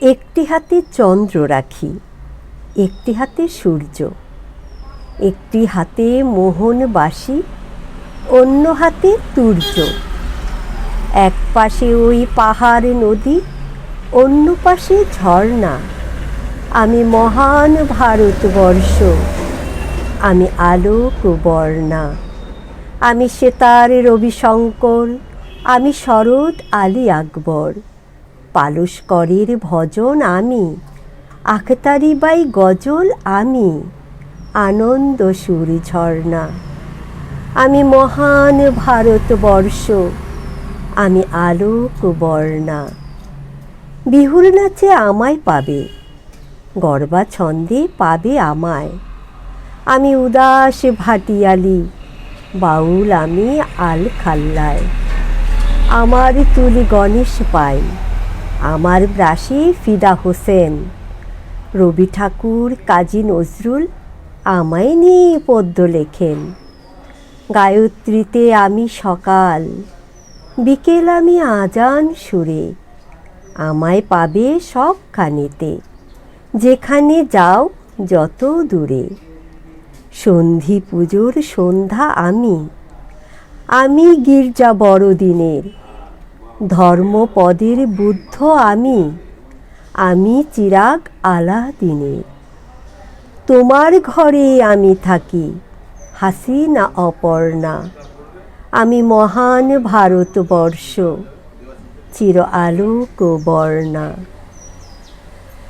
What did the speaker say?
একটি হাতে চন্দ্র রাখি, একটি হাতে সূর্য, একটি হাতে মোহন বাসি, অন্য হাতে তুর্য। এক পাশে ওই পাহাড় নদী, অন্য পাশে ঝর্ণা। আমি মহান ভারতবর্ষ, আমি আলোক বর্ণা আমি সেতার রবিশঙ্কর, আমি শরৎ আলী আকবর। পালস্করের ভজন আমি, আখতারি বাই গজল আমি, আনন্দ সুর ঝর্ণা। আমি মহান ভারতবর্ষ, আমি আলোক বর্ণা। বিহুর নাচে আমায় পাবে, গরবা ছন্দে পাবে আমায়। আমি উদাস ভাটিয়ালি, বাউল আমি আল খাল্লায় আমার তুলি গণেশ পাই আমার ব্রাশে ফিদা হোসেন। রবি ঠাকুর, কাজী নজরুল আমায় নিয়ে পদ্য লেখেন। গায়ত্রীতে আমি সকাল, বিকেল আমি আজান সুরে। আমায় পাবে সবখানেতে, যেখানে যাও যত দূরে। সন্ধি পুজোর সন্ধ্যা আমি আমি গির্জা বড়দিনের ধর্মপদের বুদ্ধ আমি। আমি চিরাগ আলা দিনে তোমার ঘরে আমি থাকি, হাসি না অপর্ণা। আমি মহান ভারতবর্ষ, চির আলোক বর্ণা।